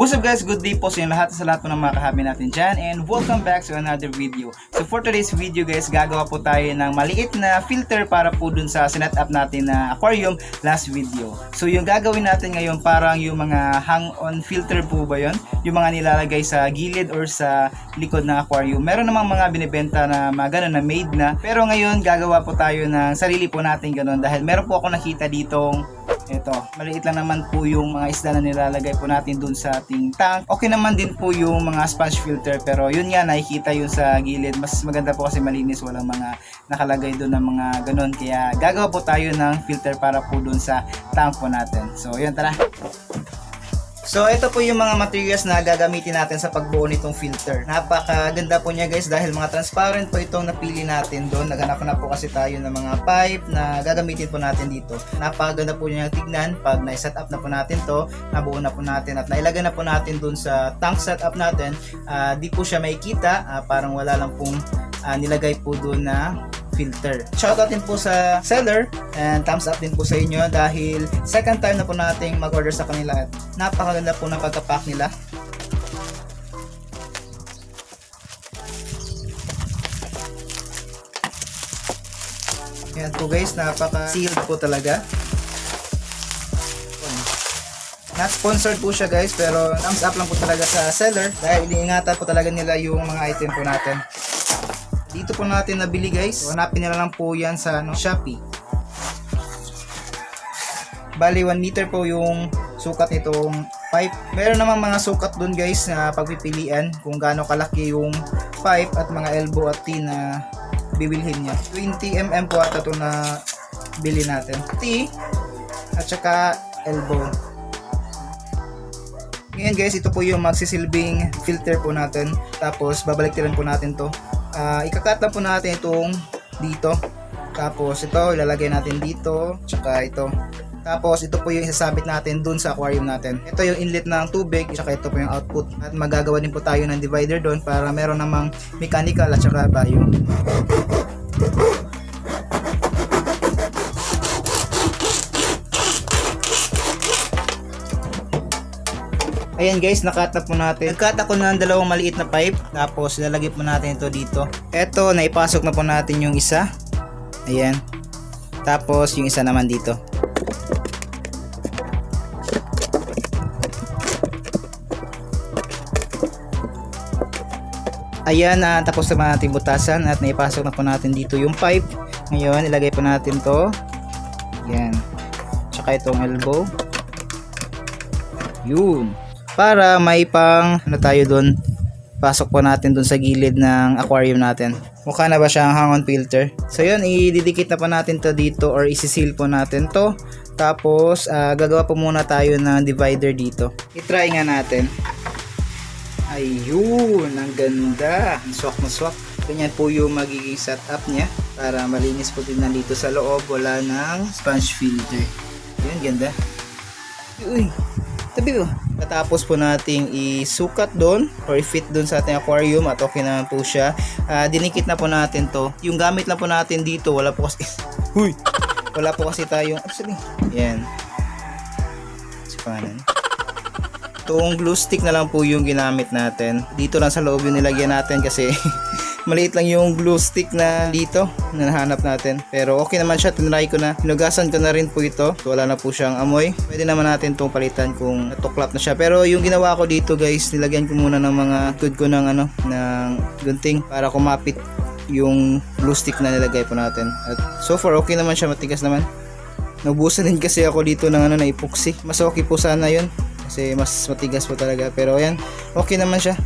What's up guys? Good day po sa lahat sa lahat po ng mga kahabi natin dyan and welcome back to another video. So for today's video guys, gagawa po tayo ng maliit na filter para po dun sa sinet up natin na aquarium last video. So yung gagawin natin ngayon parang yung mga hang-on filter po ba yon? Yung mga nilalagay sa gilid or sa likod ng aquarium. Meron namang mga binibenta na mga ganun na made na. Pero ngayon gagawa po tayo ng sarili po natin ganun dahil meron po ako nakita ditong ito, maliit lang naman po yung mga isda na nilalagay po natin dun sa ating tank. Okay naman din po yung mga sponge filter pero yun nga nakikita yun sa gilid. Mas maganda po kasi malinis walang mga nakalagay dun ng mga ganun. Kaya gagawa po tayo ng filter para po dun sa tank po natin. So yun tara. So ito po yung mga materials na gagamitin natin sa pagbuo nitong filter. Napakaganda po niya guys dahil mga transparent po itong napili natin doon. Naghanap na po kasi tayo ng mga pipe na gagamitin po natin dito. Napakaganda po niya tignan pag na-set up na po natin to, nabuo na po natin at nailagay na po natin doon sa tank setup natin. Ah, di po siya makikita, ah, parang wala lang pong ah, nilagay po doon na filter. Shoutout din po sa seller and thumbs up din po sa inyo dahil second time na po nating mag-order sa kanila at napakaganda po ng pagkapack nila. Ayan po guys, napaka-sealed po talaga. Not sponsored po siya guys, pero thumbs up lang po talaga sa seller dahil iniingatan po talaga nila yung mga item po natin. Dito po natin nabili guys. Hanapin nila lang po yan sa ano, Shopee. Bali 1 meter po yung sukat nitong pipe. Meron namang mga sukat dun guys na pagpipilian kung gaano kalaki yung pipe at mga elbow at T na bibilhin niya. 20 mm po ata to na bili natin. T at saka elbow. Ngayon guys, ito po yung magsisilbing filter po natin. Tapos babalik po natin to uh, ikakat lang po natin itong dito. Tapos ito ilalagay natin dito tsaka ito. Tapos ito po yung isasabit natin dun sa aquarium natin. Ito yung inlet ng tubig tsaka ito po yung output. At magagawa din po tayo ng divider doon para meron namang mechanical at tsaka bio Ayan guys, nakat na po natin. Nagkat ako ng dalawang maliit na pipe. Tapos lalagay po natin ito dito. Ito, naipasok na po natin yung isa. Ayan. Tapos yung isa naman dito. Ayan, uh, tapos naman natin butasan at naipasok na po natin dito yung pipe. Ngayon, ilagay po natin to. Ayan. Tsaka itong elbow. Yun para may pang ano tayo doon pasok po natin doon sa gilid ng aquarium natin. Mukha na ba siyang hang-on filter? So yun ididikit na po natin to dito or isisil po natin to. Tapos uh, gagawa po muna tayo ng divider dito. Itry nga natin. Ayun ang ganda. Swak na swak. Ganyan po yung magiging setup niya para malinis po din nandito sa loob. Wala ng sponge filter. Yun ganda. Uy tabi ko Katapos po nating isukat doon or i-fit doon sa ating aquarium at okay naman po siya. Uh, dinikit na po natin to. Yung gamit lang po natin dito, wala po kasi... Huy! Wala po kasi tayong... Actually, yan. Sipanan. Itong glue stick na lang po yung ginamit natin. Dito lang sa loob yung nilagyan natin kasi maliit lang yung glue stick na dito na nahanap natin. Pero okay naman siya tinry ko na. Hinugasan ko na rin po ito. So, wala na po siyang amoy. Pwede naman natin itong palitan kung natuklap na siya. Pero yung ginawa ko dito guys nilagyan ko muna ng mga good ko ng ano ng gunting para kumapit yung glue stick na nilagay po natin. At so far okay naman siya. Matigas naman. Naubusan din kasi ako dito ng ano na epoxy. Mas okay po sana 'yon kasi mas matigas po talaga. Pero ayan okay naman siya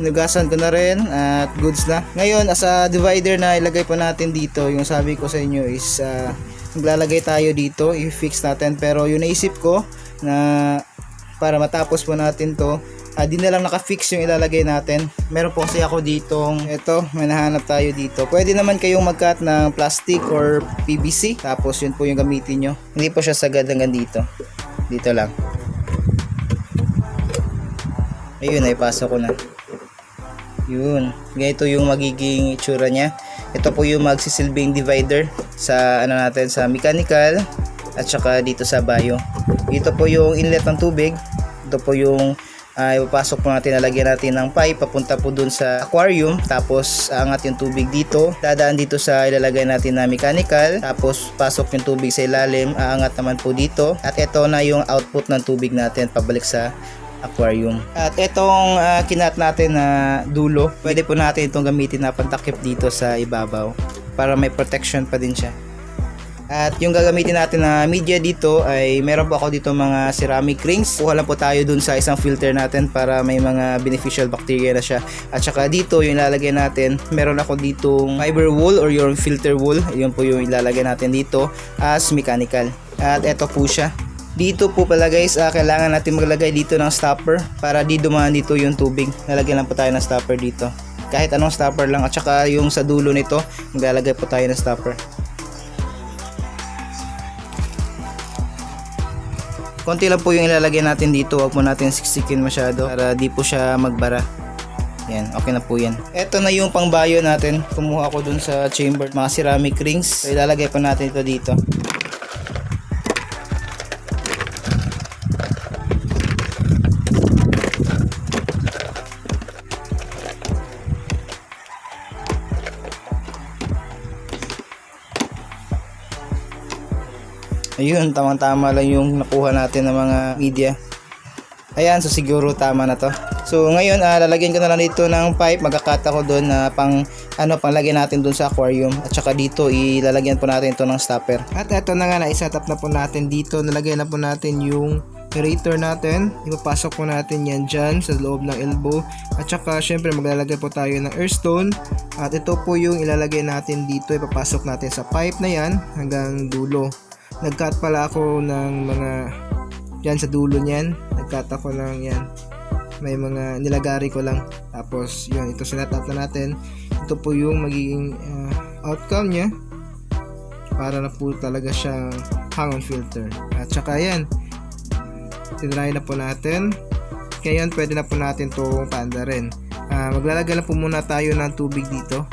Hinugasan ko na rin at goods na. Ngayon, as a divider na ilagay po natin dito, yung sabi ko sa inyo is uh, maglalagay tayo dito, i-fix natin. Pero yung naisip ko na para matapos po natin to, uh, di na lang naka-fix yung ilalagay natin. Meron po kasi ako ditong, ito, may nahanap tayo dito. Pwede naman kayong mag-cut ng plastic or PVC. Tapos yun po yung gamitin nyo. Hindi po siya sagad hanggang dito. Dito lang. Ayun, ay pasok ko na. Yun. Ganito yung magiging itsura niya. Ito po yung magsisilbing divider sa ano natin sa mechanical at saka dito sa bio. Ito po yung inlet ng tubig. Ito po yung ay papasok po natin, lalagyan natin ng pipe papunta po dun sa aquarium. Tapos angat yung tubig dito. Dadaan dito sa ilalagay natin na mechanical. Tapos pasok yung tubig sa ilalim. Aangat naman po dito. At ito na yung output ng tubig natin pabalik sa aquarium. At itong ah, kinat natin na dulo, pwede po natin itong gamitin na pantakip dito sa ibabaw para may protection pa din siya. At yung gagamitin natin na media dito ay meron po ako dito mga ceramic rings. Kuha lang po tayo dun sa isang filter natin para may mga beneficial bacteria na siya. At saka dito yung ilalagay natin, meron ako ditong fiber wool or yung filter wool. Yun po yung ilalagay natin dito as mechanical. At eto po siya. Dito po pala guys, ah, kailangan natin maglagay dito ng stopper para di dumaan dito yung tubig. Lalagyan lang po tayo ng stopper dito. Kahit anong stopper lang at saka yung sa dulo nito, maglalagay po tayo ng stopper. konti lang po yung ilalagay natin dito wag mo natin siksikin masyado para di po siya magbara yan, okay na po yan. Ito na yung pangbayo natin. Kumuha ko dun sa chamber, mga ceramic rings. So, ilalagay pa natin ito dito. Ayun, tamang-tama lang yung nakuha natin ng mga media. Ayan, so siguro tama na to. So ngayon, ah, lalagyan ko na lang dito ng pipe. Magkakat ako doon na pang ano, panglagyan natin doon sa aquarium. At saka dito, ilalagyan po natin ito ng stopper. At eto na nga, na-set up na po natin dito. Nalagyan na po natin yung aerator natin. Ipapasok po natin yan dyan sa loob ng elbow. At saka, syempre, maglalagay po tayo ng earthstone. At ito po yung ilalagay natin dito. Ipapasok natin sa pipe na yan hanggang dulo. Nag-cut pala ako ng mga yan sa dulo niyan. Nag-cut ako ng yan. May mga nilagari ko lang. Tapos yun, ito sinet up na natin. Ito po yung magiging uh, outcome niya. Para na po talaga siyang hang-on filter. At saka yan, tinry na po natin. Ngayon, pwede na po natin itong panda rin. Ah, maglalagay lang po muna tayo ng tubig dito.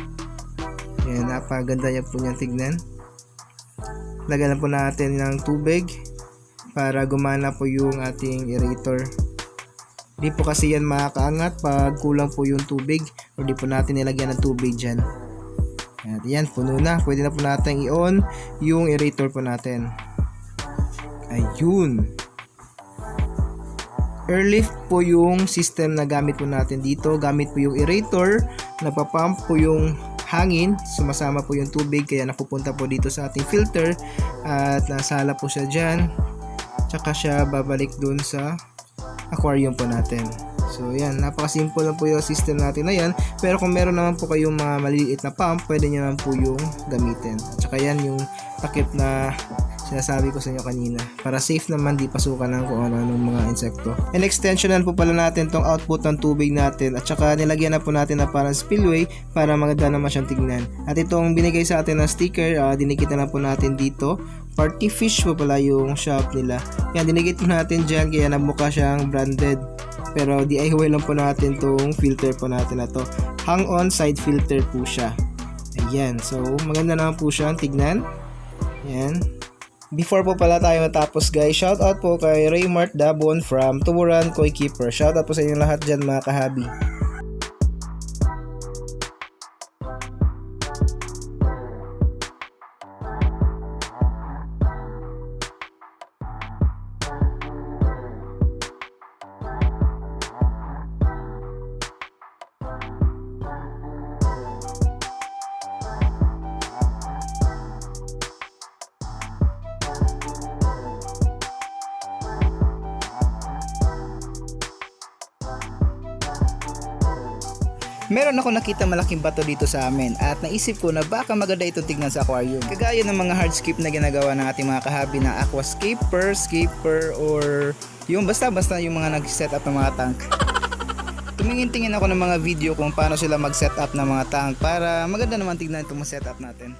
Yan, napaganda niya po niyang tignan. Lagyan po natin ng tubig para gumana po yung ating aerator. Di po kasi yan makakaangat pag kulang po yung tubig o di po natin nilagyan ng tubig dyan. At yan, puno na. Pwede na po natin i-on yung aerator po natin. Ayun. Airlift po yung system na gamit po natin dito. Gamit po yung aerator. Napapump po yung hangin. Sumasama po yung tubig kaya napupunta po dito sa ating filter. At nasala po siya dyan. Tsaka siya babalik dun sa aquarium po natin. So yan, napaka-simple lang po yung system natin na yan. Pero kung meron naman po kayong mga maliliit na pump, pwede nyo naman po yung gamitin. At saka yan yung takip na sinasabi ko sa inyo kanina. Para safe naman di pasukan ng kung ano-anong mga insekto. And extensionan po pala natin tong output ng tubig natin. At saka nilagyan na po natin na parang spillway para maganda naman siyang tignan. At itong binigay sa atin na sticker, uh, dinikita na po natin dito. Party Fish po pala yung shop nila. Yan, dinikit po natin dyan kaya nagmukha siyang branded. Pero DIY lang po natin tong filter po natin na to. Hang-on side filter po siya. Ayan, so maganda naman po siya tignan. Ayan. Before po pala tayo matapos guys, shout out po kay Raymart Dabon from Tuburan Koi Keeper. Shout out po sa inyo lahat dyan mga kahabi. Meron ako nakita malaking bato dito sa amin at naisip ko na baka maganda ito tignan sa aquarium. Kagaya ng mga hardscape na ginagawa ng ating mga kahabi na aquascaper, scaper, or yung basta-basta yung mga nag-set up ng mga tank. Tumingin-tingin ako ng mga video kung paano sila mag-set up ng mga tank para maganda naman tignan itong setup natin.